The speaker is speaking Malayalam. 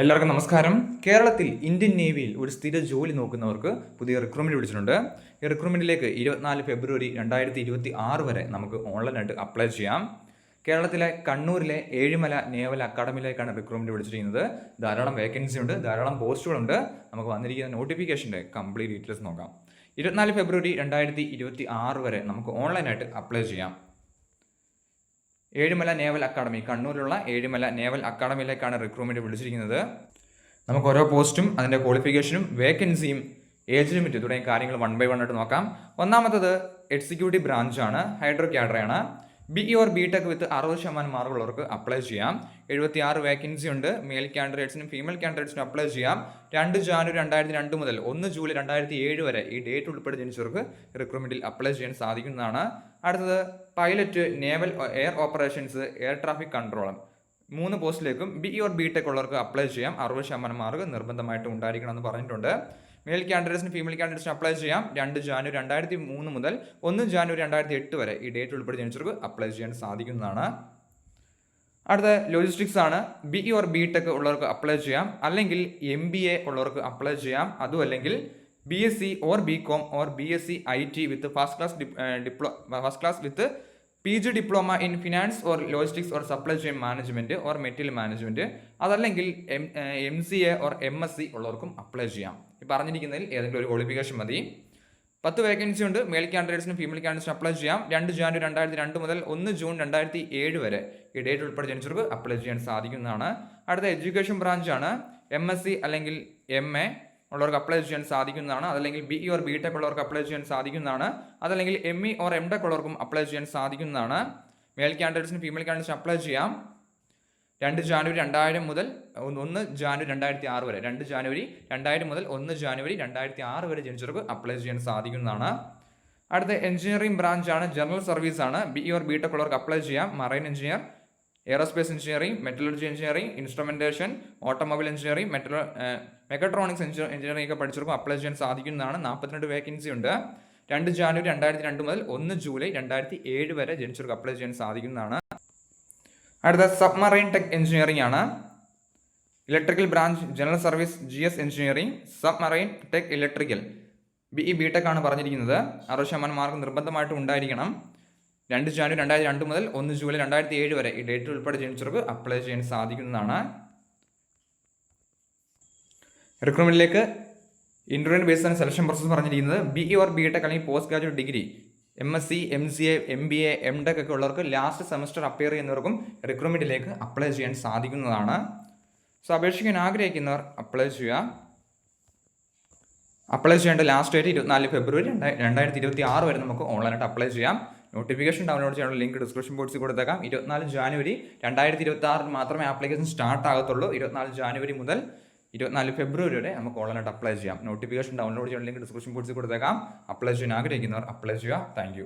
എല്ലാവർക്കും നമസ്കാരം. കേരളത്തിൽ ഇന്ത്യൻ നേവിയിൽ ഒരു സ്ഥിര ജോലി നോക്കുന്നവർക്ക് പുതിയ റിക്രൂട്ട്മെന്റ് വിളിച്ചിട്ടുണ്ട്. ഈ റിക്രൂട്ട്മെന്റിലേക്ക് ഇരുപത്തിനാല് ഫെബ്രുവരി രണ്ടായിരത്തി ഇരുപത്തി ആറ് വരെ നമുക്ക് ഓൺലൈനായിട്ട് അപ്ലൈ ചെയ്യാം. കേരളത്തിലെ കണ്ണൂരിലെ ഏഴിമല നേവൽ അക്കാഡമിയിലേക്കാണ് റിക്രൂട്ട്മെന്റ് വിളിച്ചിരിക്കുന്നത്. ധാരാളം വേക്കൻസി ഉണ്ട് ധാരാളം പോസ്റ്റുകളുണ്ട്. നമുക്ക് വന്നിരിക്കുന്ന നോട്ടിഫിക്കേഷന്റെ കംപ്ലീറ്റ് ഡീറ്റെയിൽസ് നോക്കാം. ഇരുപത്തിനാല് ഫെബ്രുവരി രണ്ടായിരത്തി ഇരുപത്തി ആറ് വരെ നമുക്ക് ഓൺലൈനായിട്ട് അപ്ലൈ ചെയ്യാം. Ezhimala naval academy. കണ്ണൂരിലുള്ള Ezhimala naval അക്കാഡമിയിലേക്കാണ് റിക്രൂട്ട്മെന്റ് വിളിച്ചിരിക്കുന്നത്. നമുക്ക് ഓരോ പോസ്റ്റും അതിന്റെ ക്വാളിഫിക്കേഷനും വേക്കൻസിയും ഏജ് ലിമിറ്റ് തുടങ്ങിയ കാര്യങ്ങൾ വൺ ബൈ വൺ ആയിട്ട് നോക്കാം. ഒന്നാമത്തത് എക്സിക്യൂട്ടീവ് ബ്രാഞ്ചാണ് hydro ക്യാഡറയാണ് B E or B tech with അറുപത് ശതമാനം മാർക്കുള്ളവർക്ക് അപ്ലൈ ചെയ്യാം. എഴുപത്തി ആറ് വേക്കൻസി ഉണ്ട്. മെയിൽ കാൻഡിഡേറ്റ്സിനും ഫീമെയിൽ കാൻഡിഡേറ്റ്സിനും അപ്ലൈ ചെയ്യാം. രണ്ട് ജാനുവരി രണ്ടായിരത്തി രണ്ട് മുതൽ ഒന്ന് ജൂലൈ രണ്ടായിരത്തി ഏഴ് വരെ ഈ ഡേറ്റ് ഉൾപ്പെടെ ജനിച്ചവർക്ക് റിക്രൂട്ട്മെന്റിൽ അപ്ലൈ ചെയ്യാൻ സാധിക്കുന്നതാണ്. അടുത്തത് pilot naval air operations air traffic controller മൂന്ന് പോസ്റ്റിലേക്കും B E or B tech ഉള്ളവർക്ക് അപ്ലൈ ചെയ്യാം. അറുപത് ശതമാനം മാർക്ക് നിർബന്ധമായിട്ടും ഉണ്ടായിരിക്കണം എന്ന് പറഞ്ഞിട്ടുണ്ട്. മെയിൽ കാൻഡിഡേറ്റ്സിന് ഫീമെയിൽ കാൻഡിഡേറ്റ്സിന് അപ്ലൈ ചെയ്യാം. രണ്ട് ജാനുവരി രണ്ടായിരത്തി മൂന്ന് മുതൽ ഒന്ന് ജാനുവരി രണ്ടായിരത്തി എട്ട് വരെ ഈ ഡേറ്റ് ഉൾപ്പെടെ ജനിച്ചവർക്ക് അപ്ലൈ ചെയ്യാൻ സാധിക്കുന്നതാണ്. അടുത്ത ലോജിസ്റ്റിക്സ് ആണ്. B E or B tech ഉള്ളവർക്ക് അപ്ലൈ ചെയ്യാം. അല്ലെങ്കിൽ എം ബി എ ഉള്ളവർക്ക് അപ്ലൈ ചെയ്യാം. അതും അല്ലെങ്കിൽ B S C or B com or B S C I T with first class diploma first class with P G diploma in finance or logistics or supply chain management or material management അതല്ലെങ്കിൽ M M C A or M S C ഉള്ളവർക്കും അപ്ലൈ ചെയ്യാം. ഈ പറഞ്ഞിരിക്കുന്നതിൽ ഏതെങ്കിലും ഒരു ക്വാളിഫിക്കേഷൻ മതി. പത്ത് വേക്കൻസി ഉണ്ട്. മെയിൽ കാൻഡിഡേറ്റ്സിനും ഫീമെയിൽ കാൻഡിഡേറ്റ്സിനും അപ്ലൈ ചെയ്യാം. രണ്ട് ജാനുവരി രണ്ടായിരത്തി രണ്ട് മുതൽ ഒന്ന് ജൂൺ രണ്ടായിരത്തി ഏഴ് വരെ ഈ ഡേറ്റ് ഉൾപ്പെടെ ജനിച്ചവർക്ക് അപ്ലൈ ചെയ്യാൻ സാധിക്കുന്നതാണ്. അടുത്ത എഡ്യൂക്കേഷൻ ബ്രാഞ്ചാണ് എം എസ് സി അല്ലെങ്കിൽ എം എ ഉള്ളവർക്ക് അപ്ലൈ ചെയ്യാൻ സാധിക്കുന്നതാണ്. അതല്ലെങ്കിൽ B E or B tech ഉള്ളവർക്ക് അപ്ലൈ ചെയ്യാൻ സാധിക്കുന്നതാണ്. അതല്ലെങ്കിൽ M E or M tech ഉള്ളവർക്കും അപ്ലൈ ചെയ്യാൻ സാധിക്കുന്നതാണ്. മെയിൽ കാൻഡിഡേറ്റ്സിനും ഫീമെയിൽ കാൻഡിഡേറ്റ്സിനും അപ്ലൈ ചെയ്യാം. രണ്ട് ജാനുവരി രണ്ടായിരം മുതൽ ഒന്ന് ജാനുവരി രണ്ടായിരത്തി ആറ് വരെ. രണ്ട് ജാനുവരി രണ്ടായിരം മുതൽ ഒന്ന് ജാനുവരി രണ്ടായിരത്തി ആറ് വരെ ജനിച്ചവർക്ക് അപ്ലൈ ചെയ്യാൻ സാധിക്കുന്നതാണ്. അടുത്ത എഞ്ചിനീയറിംഗ് ബ്രാഞ്ചാണ് ജനറൽ സർവീസ് ആണ്. ബി ഓർ ബി ടെക് ഉള്ളവർക്ക് അപ്ലൈ ചെയ്യാം. Marine engineer aerospace engineering metallurgy engineering instrumentation automobile engineering metallo mechatronics engineering ഒക്കെ പഠിച്ചവർക്കും അപ്ലൈ ചെയ്യാൻ സാധിക്കുന്നതാണ്. നാൽപ്പത്തിരണ്ട് വേക്കൻസി ഉണ്ട്. രണ്ട് ജാനുവരി രണ്ടായിരത്തി രണ്ട് മുതൽ ഒന്ന് ജൂലൈ രണ്ടായിരത്തി ഏഴ് വരെ ജനിച്ചവർക്ക് അപ്ലൈ ചെയ്യാൻ സാധിക്കുന്നതാണ്. അടുത്ത സബ്മറൈൻ ടെക് എഞ്ചിനീയറിംഗ് ആണ്. Electrical branch general service G S engineering submarine tech electrical B E B tech ആണ് പറഞ്ഞിരിക്കുന്നത്. അറുപത് ശതമാനം മാർക്ക് നിർബന്ധമായിട്ടും ഉണ്ടായിരിക്കണം. രണ്ട് ജാനുവരി രണ്ടായിരത്തി രണ്ട് മുതൽ ഒന്ന് ജൂലൈ രണ്ടായിരത്തി ഏഴ് വരെ ഈ ഡേറ്റ് ഉൾപ്പെടെ ജനിച്ചവർക്ക് അപ്ലൈ ചെയ്യാൻ സാധിക്കുന്നതാണ്. റിക്രൂട്ട്മെന്റിലേക്ക് ഇന്റർവ്യൂ ബേസ്ഡ് ആണ് സെലക്ഷൻ പ്രോസസ്സ് പറഞ്ഞിരിക്കുന്നത്. B E or B tech അല്ലെങ്കിൽ post graduate degree M S C M C A M B A M tech ഒക്കെ ഉള്ളവർക്ക് ലാസ്റ്റ് സെമസ്റ്റർ അപ്പിയർ ചെയ്യുന്നവർക്കും റിക്രൂട്ട്മെന്റിലേക്ക് അപ്ലൈ ചെയ്യാൻ സാധിക്കുന്നതാണ്. സോ അപേക്ഷിക്കാൻ ആഗ്രഹിക്കുന്നവർ അപ്ലൈ ചെയ്യുക. അപ്ലൈ ചെയ്യേണ്ട ലാസ്റ്റ് ഡേറ്റ് ഇരുപത്തിനാല് ഫെബ്രുവരി രണ്ടായിരത്തി ഇരുപത്തി ആറ് വരെ നമുക്ക് ഓൺലൈനായിട്ട് അപ്ലൈ ചെയ്യാം. നോട്ടിഫിക്കേഷൻ ഡൗൺലോഡ് ചെയ്യാനുള്ള ലിങ്ക് ഡിസ്ക്രിപ്ഷൻ ബോക്സിൽ കൊടുത്തേക്കാം. ഇരുപത്തിനാല് ജാനുവരി രണ്ടായിരത്തി ഇരുപത്തി ആറിൽ മാത്രമേ ആപ്ലിക്കേഷൻ സ്റ്റാർട്ട് ആകത്തുള്ളൂ. ഇരുപത്തിനാല് ജാനുവരി മുതൽ ഇരുപത്തിനാല് ഫെബ്രുവരി വരെ നമുക്ക് ഓൺലൈനായിട്ട് അപ്ലൈ ചെയ്യാം. നോട്ടിഫിക്കേഷൻ ഡൗൺലോഡ് ചെയ്യാനുള്ള ലിങ്ക് ഡിസ്ക്രിപ്ഷൻ ബോക്സിൽ കൊടുത്തേക്കാം. അപ്ലൈ ചെയ്യാൻ ആഗ്രഹിക്കുന്നവർ അപ്ലൈ ചെയ്യുക. താങ്ക്